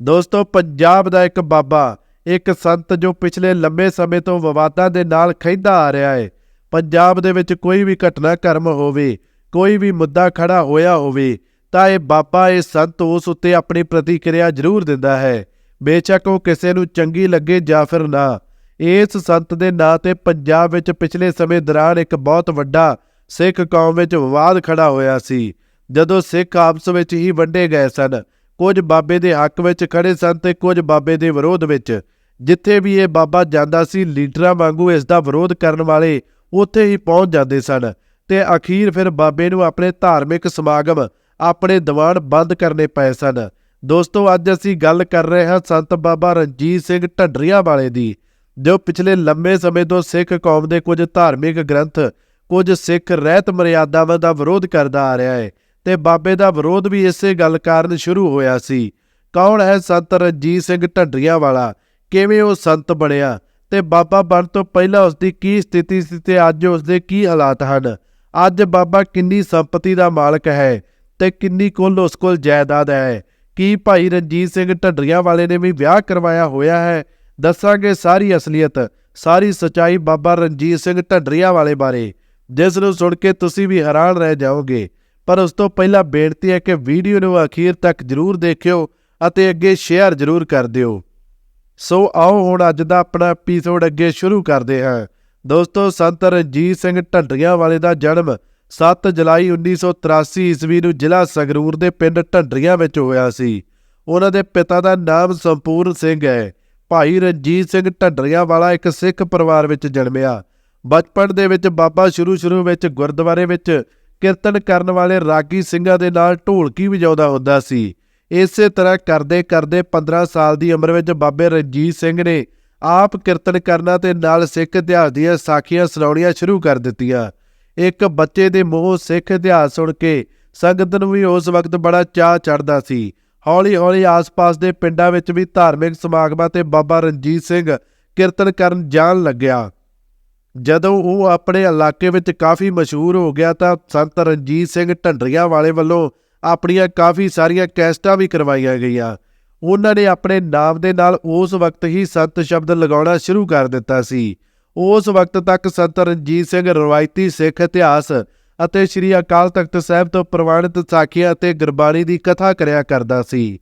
ਦੋਸਤੋ, ਪੰਜਾਬ ਦਾ ਇੱਕ ਬਾਬਾ, ਇੱਕ ਸੰਤ ਜੋ ਪਿਛਲੇ ਲੰਬੇ ਸਮੇਂ ਤੋਂ ਵਿਵਾਦਾਂ ਦੇ ਨਾਲ ਖਹਿੰਦਾ ਆ ਰਿਹਾ ਹੈ ਪੰਜਾਬ ਦੇ ਵਿੱਚ ਕੋਈ ਵੀ ਘਟਨਾ ਕਰਮ ਹੋਵੇ, ਕੋਈ ਵੀ ਮੁੱਦਾ ਖੜਾ ਹੋਇਆ ਹੋਵੇ, ਤਾਂ ਇਹ ਬਾਬਾ, ਇਹ ਸੰਤ ਉਸ ਉੱਤੇ ਆਪਣੀ ਪ੍ਰਤੀਕਿਰਿਆ ਜ਼ਰੂਰ ਦਿੰਦਾ ਹੈ। ਬੇਸ਼ੱਕ ਉਹ ਕਿਸੇ ਨੂੰ ਚੰਗੀ ਲੱਗੇ ਜਾਂ ਫਿਰ ਨਾ। ਇਸ ਸੰਤ ਦੇ ਨਾਂ ਤੇ ਪੰਜਾਬ ਵਿੱਚ ਪਿਛਲੇ ਸਮੇਂ ਦੌਰਾਨ ਇੱਕ ਬਹੁਤ ਵੱਡਾ ਸਿੱਖ ਕੌਮ ਵਿੱਚ ਵਿਵਾਦ ਖੜਾ ਹੋਇਆ ਸੀ, ਜਦੋਂ ਸਿੱਖ ਆਪਸ ਵਿੱਚ ਹੀ ਵੰਡੇ ਗਏ ਸਨ। ਕੁਝ ਬਾਬੇ ਦੇ ਹੱਕ ਵਿੱਚ ਖੜੇ ਸਨ ਤੇ ਕੁਝ ਬਾਬੇ ਦੇ ਵਿਰੋਧ ਵਿੱਚ। ਜਿੱਥੇ ਵੀ ਇਹ ਬਾਬਾ ਜਾਂਦਾ ਸੀ, ਲੀਡਰਾਂ ਵਾਂਗੂ ਇਸ ਦਾ ਵਿਰੋਧ ਕਰਨ ਵਾਲੇ ਉੱਥੇ ਹੀ ਪਹੁੰਚ ਜਾਂਦੇ ਸਨ ਤੇ ਅਖੀਰ ਫਿਰ ਬਾਬੇ ਨੂੰ ਆਪਣੇ ਧਾਰਮਿਕ ਸਮਾਗਮ, ਆਪਣੇ ਦੀਵਾਨ ਬੰਦ ਕਰਨੇ ਪਏ ਸਨ। ਦੋਸਤੋ, ਅੱਜ ਅਸੀਂ ਗੱਲ ਕਰ ਰਹੇ ਹਾਂ ਸੰਤ ਬਾਬਾ ਰਣਜੀਤ ਸਿੰਘ ਢੱਡਰੀਆਂ ਵਾਲੇ ਦੀ, ਜੋ ਪਿਛਲੇ ਲੰਬੇ ਸਮੇਂ ਤੋਂ ਸਿੱਖ ਕੌਮ ਦੇ ਕੁਝ ਧਾਰਮਿਕ ਗ੍ਰੰਥ, ਕੁਝ ਸਿੱਖ ਰਹਿਤ ਮਰਿਆਦਾਵਾਂ ਦਾ ਵਿਰੋਧ ਕਰਦਾ ਆ ਰਿਹਾ ਹੈ। ਤੇ ਬਾਬੇ ਦਾ ਵਿਰੋਧ ਵੀ ਇਸੇ ਗੱਲ ਕਾਰਨ ਸ਼ੁਰੂ ਹੋਇਆ ਸੀ। ਕੌਣ ਹੈ ਸੰਤ ਰਣਜੀਤ ਸਿੰਘ ਢੱਡਰੀਆਂ ਵਾਲਾ ਕਿਵੇਂ ਉਹ ਸੰਤ ਬਣਿਆ? ਤੇ ਬਾਬਾ ਬਣ ਤੋਂ ਪਹਿਲਾਂ ਉਸ ਦੀ ਕੀ ਸਥਿਤੀ ਸੀ ਤੇ ਅੱਜ ਉਸ ਦੇ ਕੀ ਹਾਲਾਤ ਹਨ? ਅੱਜ ਬਾਬਾ ਕਿੰਨੀ ਸੰਪਤੀ ਦਾ ਮਾਲਕ ਹੈ ਤੇ ਕਿੰਨੀ ਕੁੱਲ ਉਸ ਕੋਲ ਜਾਇਦਾਦ ਹੈ? ਕੀ ਭਾਈ ਰਣਜੀਤ ਸਿੰਘ ਢੱਡਰੀਆਂ ਵਾਲੇ ਨੇ ਵੀ ਵਿਆਹ ਕਰਵਾਇਆ ਹੋਇਆ ਹੈ? ਦੱਸਾਂਗੇ ਸਾਰੀ ਅਸਲੀਅਤ, ਸਾਰੀ ਸਚਾਈ ਬਾਬਾ ਰਣਜੀਤ ਸਿੰਘ ਢੱਡਰੀਆਂ ਵਾਲੇ ਬਾਰੇ। ਜਿਸ ਨੂੰ ਸੁਣ ਕੇ ਤੁਸੀਂ ਵੀ ਹੈਰਾਨ ਰਹਿ ਜਾਓਗੇ। ਪਰ ਉਸ ਤੋਂ ਪਹਿਲਾਂ ਬੇਨਤੀ ਹੈ ਕਿ ਵੀਡੀਓ ਨੂੰ ਅਖੀਰ ਤੱਕ ਜਰੂਰ ਦੇਖਿਓ ਅਤੇ ਅੱਗੇ ਸ਼ੇਅਰ ਜਰੂਰ ਕਰ ਦਿਓ। ਸੋ ਆਓ ਹੁਣ ਅੱਜ ਦਾ ਆਪਣਾ ਐਪੀਸੋਡ ਅੱਗੇ ਸ਼ੁਰੂ ਕਰਦੇ ਹਾਂ। ਦੋਸਤੋ, ਸੰਤ ਰਣਜੀਤ ਸਿੰਘ ਢੰਡਰੀਆਂ ਵਾਲੇ ਦਾ ਜਨਮ 7 ਜੁਲਾਈ 1983 ਈਸਵੀ ਨੂੰ ਜ਼ਿਲ੍ਹਾ ਸੰਗਰੂਰ ਦੇ ਪਿੰਡ ਢੰਡਰੀਆਂ ਵਿੱਚ ਹੋਇਆ ਸੀ। ਉਹਨਾਂ ਦੇ ਪਿਤਾ ਦਾ ਨਾਮ ਸੰਪੂਰਨ ਸਿੰਘ ਹੈ। ਭਾਈ ਰਣਜੀਤ ਸਿੰਘ ਢੰਡਰੀਆਂ ਵਾਲਾ ਇੱਕ ਸਿੱਖ ਪਰਿਵਾਰ ਵਿੱਚ ਜਨਮਿਆ। ਬਚਪਨ ਦੇ ਵਿੱਚ ਬਾਬਾ ਸ਼ੁਰੂ-ਸ਼ੁਰੂ ਵਿੱਚ ਗੁਰਦੁਆਰੇ ਵਿੱਚ ਕੀਰਤਨ ਕਰਨ ਵਾਲੇ ਰਾਗੀ ਸਿੰਘਾਂ ਦੇ ਨਾਲ ਢੋਲਕੀ ਵਜਾਉਂਦਾ ਹੁੰਦਾ ਸੀ। ਇਸੇ ਤਰ੍ਹਾਂ ਕਰਦੇ ਕਰਦੇ 15 ਸਾਲ ਦੀ ਉਮਰ ਵਿੱਚ ਬਾਬੇ ਰਣਜੀਤ ਸਿੰਘ ਨੇ ਆਪ ਕੀਰਤਨ ਕਰਨਾ ਤੇ ਨਾਲ ਸਿੱਖ ਇਤਿਹਾਸ ਦੀਆਂ ਸਾਖੀਆਂ ਸੁਣਾਉਣੀਆਂ ਸ਼ੁਰੂ ਕਰ ਦਿੱਤੀਆਂ। ਇੱਕ ਬੱਚੇ ਦੇ ਮੂੰਹੋਂ ਸਿੱਖ ਇਤਿਹਾਸ ਸੁਣ ਕੇ ਸੰਗਤ ਨੂੰ ਵੀ ਉਸ ਵਕਤ ਬੜਾ ਚਾਹ ਚੜਦਾ ਸੀ। ਹੌਲੀ-ਹੌਲੀ ਆਸ-ਪਾਸ ਦੇ ਪਿੰਡਾਂ ਵਿੱਚ ਵੀ ਧਾਰਮਿਕ ਸਮਾਗਮਾਂ ਤੇ ਬਾਬਾ ਰਣਜੀਤ ਸਿੰਘ ਕੀਰਤਨ ਕਰਨ ਜਾਣ ਲੱਗਿਆ। ਜਦੋਂ ਉਹ ਆਪਣੇ ਇਲਾਕੇ ਵਿੱਚ ਕਾਫੀ ਮਸ਼ਹੂਰ ਹੋ ਗਿਆ ਤਾਂ ਸੰਤ ਰਣਜੀਤ ਸਿੰਘ ਢੰਡਰੀਆਂ ਵਾਲੇ ਵੱਲੋਂ ਆਪਣੀਆਂ ਕਾਫੀ ਸਾਰੀਆਂ ਕੈਸਟਾਂ ਵੀ ਕਰਵਾਈਆਂ ਗਈਆਂ। ਉਹਨਾਂ ਨੇ ਆਪਣੇ ਨਾਮ ਦੇ ਨਾਲ ਉਸ ਵਕਤ ਹੀ ਸੰਤ ਸ਼ਬਦ ਲਗਾਉਣਾ ਸ਼ੁਰੂ ਕਰ ਦਿੱਤਾ ਸੀ। ਉਸ ਵਕਤ ਤੱਕ ਸੰਤ ਰਣਜੀਤ ਸਿੰਘ ਰਵਾਇਤੀ ਸਿੱਖ ਇਤਿਹਾਸ ਅਤੇ ਸ੍ਰੀ ਅਕਾਲ ਤਖਤ ਸਾਹਿਬ ਤੋਂ ਪ੍ਰਵਾਨਿਤ ਸਾਖੀਆਂ ਅਤੇ ਗੁਰਬਾਣੀ ਦੀ ਕਥਾ ਕਰਿਆ ਕਰਦਾ ਸੀ।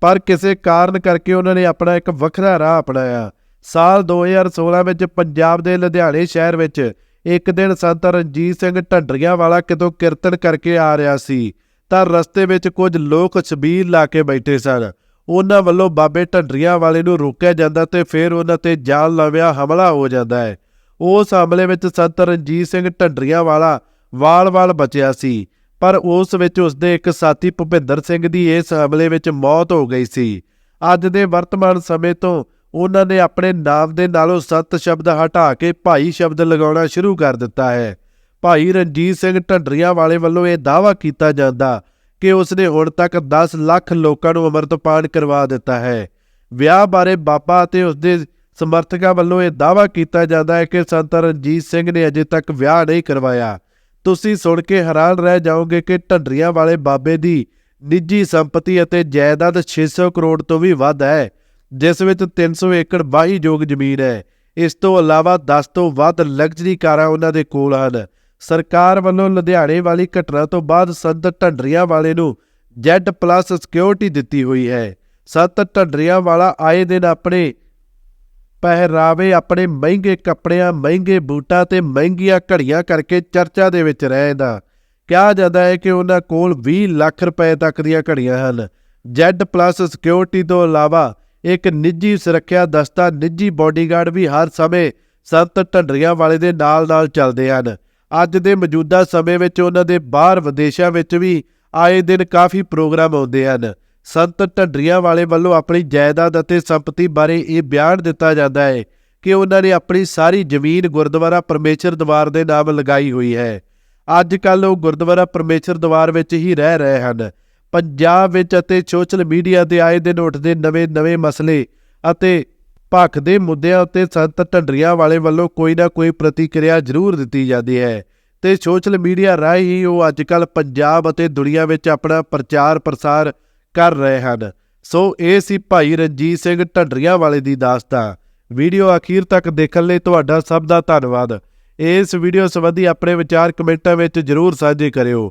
ਪਰ ਕਿਸੇ ਕਾਰਨ ਕਰਕੇ ਉਹਨਾਂ ਨੇ ਆਪਣਾ ਇੱਕ ਵੱਖਰਾ ਰਾਹ ਅਪਣਾਇਆ। ਸਾਲ 2016 ਵਿੱਚ ਪੰਜਾਬ ਦੇ ਲੁਧਿਆਣੇ ਸ਼ਹਿਰ ਵਿੱਚ ਇੱਕ ਦਿਨ ਸੰਤ ਰਣਜੀਤ ਸਿੰਘ ਢੰਡਰੀਆਂ ਵਾਲਾ ਕਿਤੋਂ ਕੀਰਤਨ ਕਰਕੇ ਆ ਰਿਹਾ ਸੀ, ਤਾਂ ਰਸਤੇ ਵਿੱਚ ਕੁਝ ਲੋਕ ਛਬੀਲ ਲਾ ਕੇ ਬੈਠੇ ਸਨ। ਉਹਨਾਂ ਵੱਲੋਂ ਬਾਬੇ ਢੰਡਰੀਆਂ ਵਾਲੇ ਨੂੰ ਰੋਕਿਆ ਜਾਂਦਾ ਤੇ ਫਿਰ ਉਹਨਾਂ ਤੇ ਜਾਨ ਲਵਿਆ ਹਮਲਾ ਹੋ ਜਾਂਦਾ ਹੈ। ਉਸ ਹਮਲੇ ਵਿੱਚ ਸੰਤ ਰਣਜੀਤ ਸਿੰਘ ਢੰਡਰੀਆਂ ਵਾਲਾ ਵਾਲ-ਵਾਲ ਬਚਿਆ ਸੀ, ਪਰ ਉਸ ਵਿੱਚ ਉਸਦੇ ਇੱਕ ਸਾਥੀ ਭੁਪਿੰਦਰ ਸਿੰਘ ਦੀ ਇਸ ਹਮਲੇ ਵਿੱਚ ਮੌਤ ਹੋ ਗਈ ਸੀ। ਅੱਜ ਦੇ ਵਰਤਮਾਨ ਸਮੇਂ ਤੋਂ ਉਹਨਾਂ ਨੇ ਆਪਣੇ ਨਾਮ ਦੇ ਨਾਲੋਂ ਸਤ ਸ਼ਬਦ ਹਟਾ ਕੇ ਭਾਈ ਸ਼ਬਦ ਲਗਾਉਣਾ ਸ਼ੁਰੂ ਕਰ ਦਿੱਤਾ ਹੈ। ਭਾਈ ਰਣਜੀਤ ਸਿੰਘ ਢੰਡਰੀਆਂ ਵਾਲੇ ਵੱਲੋਂ ਇਹ ਦਾਅਵਾ ਕੀਤਾ ਜਾਂਦਾ ਕਿ ਉਸਨੇ ਹੁਣ ਤੱਕ 10 ਲੱਖ ਲੋਕਾਂ ਨੂੰ ਅੰਮ੍ਰਿਤਪਾਨ ਕਰਵਾ ਦਿੱਤਾ ਹੈ। ਵਿਆਹ ਬਾਰੇ ਬਾਬਾ ਅਤੇ ਉਸਦੇ ਸਮਰਥਕਾਂ ਵੱਲੋਂ ਇਹ ਦਾਅਵਾ ਕੀਤਾ ਜਾਂਦਾ ਹੈ ਕਿ ਸੰਤ ਰਣਜੀਤ ਸਿੰਘ ਨੇ ਅਜੇ ਤੱਕ ਵਿਆਹ ਨਹੀਂ ਕਰਵਾਇਆ। ਤੁਸੀਂ ਸੁਣ ਕੇ ਹੈਰਾਨ ਰਹਿ ਜਾਓਗੇ ਕਿ ਢੰਡਰੀਆਂ ਵਾਲੇ ਬਾਬੇ ਦੀ ਨਿੱਜੀ ਸੰਪਤੀ ਅਤੇ ਜਾਇਦਾਦ 600 ਕਰੋੜ ਤੋਂ ਵੀ ਵੱਧ ਹੈ। ਜਿਸ ਵਿੱਚ 300 ਏਕੜ ਵਾਹੀਯੋਗ ਜ਼ਮੀਨ ਹੈ। ਇਸ ਤੋਂ ਇਲਾਵਾ 10 ਤੋਂ ਵੱਧ ਲਗਜ਼ਰੀ ਕਾਰਾਂ ਉਹਨਾਂ ਦੇ ਕੋਲ ਹਨ। ਸਰਕਾਰ ਵੱਲੋਂ ਲੁਧਿਆਣੇ ਵਾਲੀ ਘਟਨਾ ਤੋਂ ਬਾਅਦ ਸੰਤ ਢੰਡਰੀਆਂ ਵਾਲੇ ਨੂੰ Z+ ਸਿਕਿਉਰਿਟੀ ਦਿੱਤੀ ਹੋਈ ਹੈ। ਸੰਤ ਢੰਡਰੀਆਂ ਵਾਲਾ ਆਏ ਦਿਨ ਆਪਣੇ ਪਹਿਰਾਵੇ, ਆਪਣੇ ਮਹਿੰਗੇ ਕੱਪੜਿਆਂ, ਮਹਿੰਗੇ ਬੂਟਾਂ ਤੇ ਮਹਿੰਗੀਆਂ ਘੜੀਆਂ ਕਰਕੇ ਚਰਚਾ ਦੇ ਵਿੱਚ ਰਹਿੰਦਾ। ਕਿਹਾ ਜਾਂਦਾ ਹੈ ਕਿ ਉਹਨਾਂ ਕੋਲ 20 ਲੱਖ ਰੁਪਏ ਤੱਕ ਦੀਆਂ ਘੜੀਆਂ ਹਨ। Z+ ਸਿਕਿਉਰਿਟੀ ਤੋਂ ਇਲਾਵਾ ਇੱਕ ਨਿੱਜੀ ਸੁਰੱਖਿਆ ਦਸਤਾ ਨਿੱਜੀ ਬਾਡੀਗਾਰਡ ਵੀ ਹਰ ਸਮੇਂ ਸੰਤ ਢੰਡਰੀਆਂ ਵਾਲੇ ਦੇ ਨਾਲ-ਨਾਲ ਚੱਲਦੇ ਹਨ। ਅੱਜ ਦੇ ਮੌਜੂਦਾ ਸਮੇਂ ਵਿੱਚ ਉਹਨਾਂ ਦੇ ਬਾਹਰ ਵਿਦੇਸ਼ਾਂ ਵਿੱਚ ਵੀ ਆਏ ਦਿਨ ਕਾਫੀ ਪ੍ਰੋਗਰਾਮ ਆਉਂਦੇ ਹਨ। ਸੰਤ ਢੰਡਰੀਆਂ ਵਾਲੇ ਵੱਲੋਂ ਆਪਣੀ ਜਾਇਦਾਦ ਅਤੇ ਸੰਪਤੀ ਬਾਰੇ ਇਹ ਬਿਆਨ ਦਿੱਤਾ ਜਾਂਦਾ ਹੈ ਕਿ ਉਹਨਾਂ ਨੇ ਆਪਣੀ ਸਾਰੀ ਜ਼ਮੀਨ ਗੁਰਦੁਆਰਾ ਪਰਮੇਸ਼ਰ ਦਵਾਰ ਦੇ ਨਾਮ ਲਗਾਈ ਹੋਈ ਹੈ। ਅੱਜ ਕੱਲ ਉਹ ਗੁਰਦੁਆਰਾ ਪਰਮੇਸ਼ਰ ਦਵਾਰ ਵਿੱਚ ਹੀ ਰਹਿ ਰਹੇ ਹਨ। ਪੰਜਾਬ ਵਿੱਚ ਅਤੇ ਸੋਸ਼ਲ ਮੀਡੀਆ ਤੇ ਆਏ ਦਿਨ ਉੱਠਦੇ ਨਵੇਂ-ਨਵੇਂ ਮਸਲੇ ਅਤੇ ਭੱਖ ਦੇ ਮੁੱਦਿਆਂ ਉੱਤੇ ਸੰਤ ਢੰਡਰੀਆਂ ਵਾਲੇ ਵੱਲੋਂ ਕੋਈ ਨਾ ਕੋਈ ਪ੍ਰਤੀਕਿਰਿਆ ਜ਼ਰੂਰ ਦਿੱਤੀ ਜਾਂਦੀ ਹੈ ਤੇ ਸੋਸ਼ਲ ਮੀਡੀਆ ਰਾਹੀਂ ਹੀ ਉਹ ਅੱਜਕੱਲ ਪੰਜਾਬ ਅਤੇ ਦੁਨੀਆ ਵਿੱਚ ਆਪਣਾ ਪ੍ਰਚਾਰ ਪ੍ਰਸਾਰ ਕਰ ਰਹੇ ਹਨ। ਸੋ ਇਹ ਸੀ ਭਾਈ ਰਣਜੀਤ ਸਿੰਘ ਢੰਡਰੀਆਂ ਵਾਲੇ ਦੀ ਦਾਸਤਾਨ। ਵੀਡੀਓ ਅਖੀਰ ਤੱਕ ਦੇਖਣ ਲਈ ਤੁਹਾਡਾ ਸਭ ਦਾ ਧੰਨਵਾਦ। ਇਸ ਵੀਡੀਓ ਸੰਬੰਧੀ ਆਪਣੇ ਵਿਚਾਰ ਕਮੈਂਟਾਂ ਵਿੱਚ ਜਰੂਰ ਸਾਂਝੇ ਕਰਿਓ।